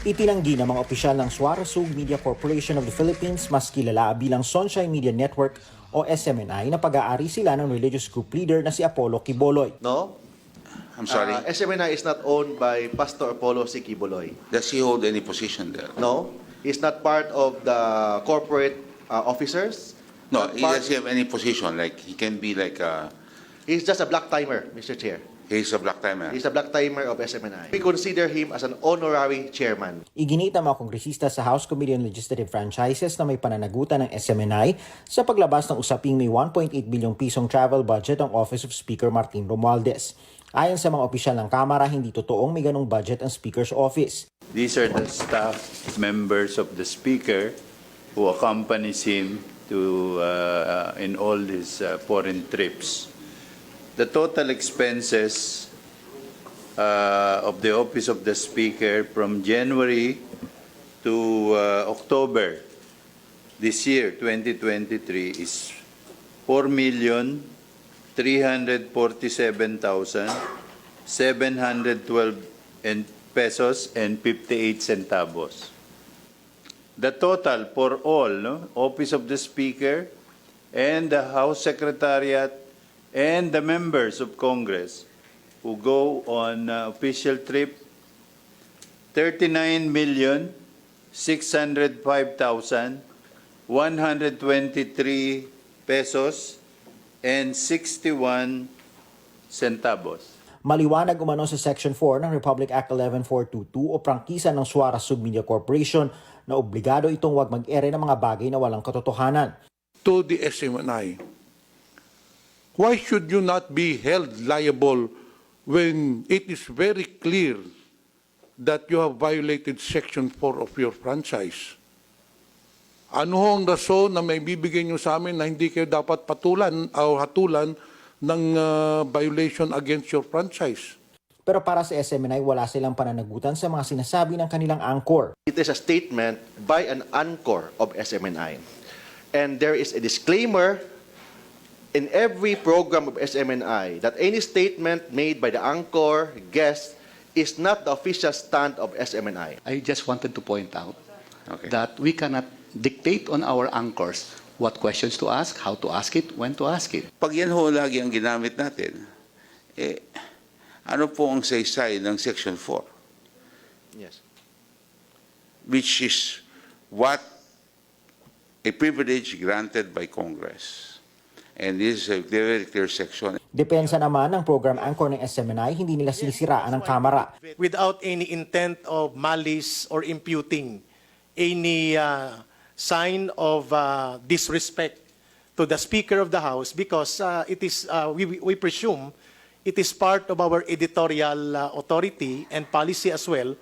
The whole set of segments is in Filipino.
Itinanggi ng mga opisyal ng Suarezug Media Corporation of the Philippines, mas kilala bilang Sunshine Media Network o SMNI na pag-aari sila ng religious group leader na si Apollo Kiboloy. No? I'm sorry. Uh, SMNI is not owned by Pastor Apollo Siki Boloy. Does he hold any position there? No? He's not part of the corporate uh, officers. No, he doesn't have any position. Like he can be like a, He's just a black timer, Mr. Chair. He's a black timer. He's a black timer of SMNI. We consider him as an honorary chairman. Iginit ng mga kongresista sa House Committee on Legislative Franchises na may pananagutan ng SMNI sa paglabas ng usaping may 1.8 bilyong pisong travel budget ang Office of Speaker Martin Romualdez. Ayon sa mga opisyal ng Kamara, hindi totoong may ganong budget ang Speaker's Office. These are the staff members of the Speaker who accompanies him to uh, in all his uh, foreign trips. The total expenses uh, of the Office of the Speaker from January to uh, October this year, 2023, is 4 million 347,712 and pesos and 58 centavos. The total for all, no, Office of the Speaker and the House Secretariat and the members of Congress who go on uh, official trip, 39 million 605,123 pesos and 61 centavos. Maliwanag umano sa Section 4 ng Republic Act 11422 o prangkisa ng Suara Sub Media Corporation na obligado itong wag mag-ere ng mga bagay na walang katotohanan. to the SMNI. Why should you not be held liable when it is very clear that you have violated Section 4 of your franchise? Ano ho ang rason na may bibigay nyo sa amin na hindi kayo dapat patulan o hatulan ng uh, violation against your franchise? Pero para sa SMNI, wala silang pananagutan sa mga sinasabi ng kanilang anchor. It is a statement by an anchor of SMNI. And there is a disclaimer in every program of SMNI that any statement made by the anchor, guest, is not the official stand of SMNI. I just wanted to point out Okay. that we cannot dictate on our anchors what questions to ask, how to ask it, when to ask it. Pag yan ho lagi ang ginamit natin, eh, ano po ang saysay ng Section 4? Yes. Which is what a privilege granted by Congress. And this is a very clear section. Depensa naman ng program anchor ng SMNI, hindi nila sinisiraan ng kamera. without any intent of malice or imputing any uh, sign of uh, disrespect to the Speaker of the House because uh, it is, uh, we, we presume, it is part of our editorial uh, authority and policy as well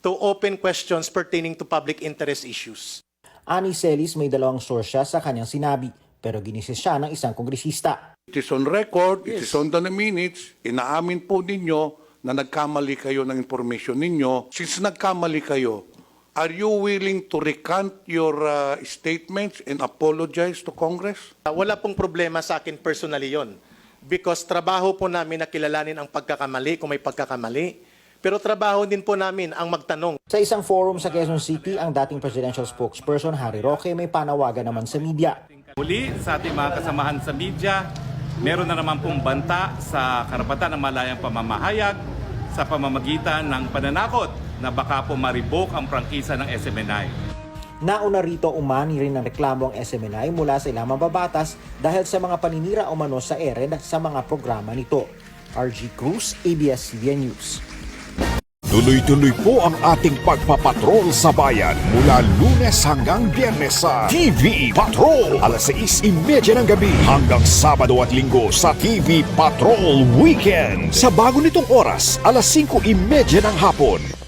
to open questions pertaining to public interest issues. Ani Celis may dalawang source siya sa kanyang sinabi, pero ginisis siya ng isang kongresista. It is on record, it is on the minutes, inaamin po ninyo na nagkamali kayo ng information ninyo. Since nagkamali kayo, are you willing to recant your uh, statements and apologize to Congress? Uh, wala pong problema sa akin personally yon because trabaho po namin na kilalanin ang pagkakamali kung may pagkakamali. Pero trabaho din po namin ang magtanong Sa isang forum sa Quezon City, ang dating presidential spokesperson Harry Roque may panawagan naman sa media. Muli sa ating mga kasamahan sa media, meron na naman pong banta sa karapatan ng malayang pamamahayag sa pamamagitan ng pananakot na baka po maribok ang prangkisa ng SMNI. Nauna rito umani rin ng reklamo ang SMNI mula sa ilang mababatas dahil sa mga paninira umano sa ere sa mga programa nito. RG Cruz, ABS-CBN News. Tuloy-tuloy po ang ating pagpapatrol sa bayan mula lunes hanggang biyernes sa TV Patrol. Alas 6.30 ng gabi hanggang Sabado at Linggo sa TV Patrol Weekend. Sa bago nitong oras, alas 5.30 ng hapon.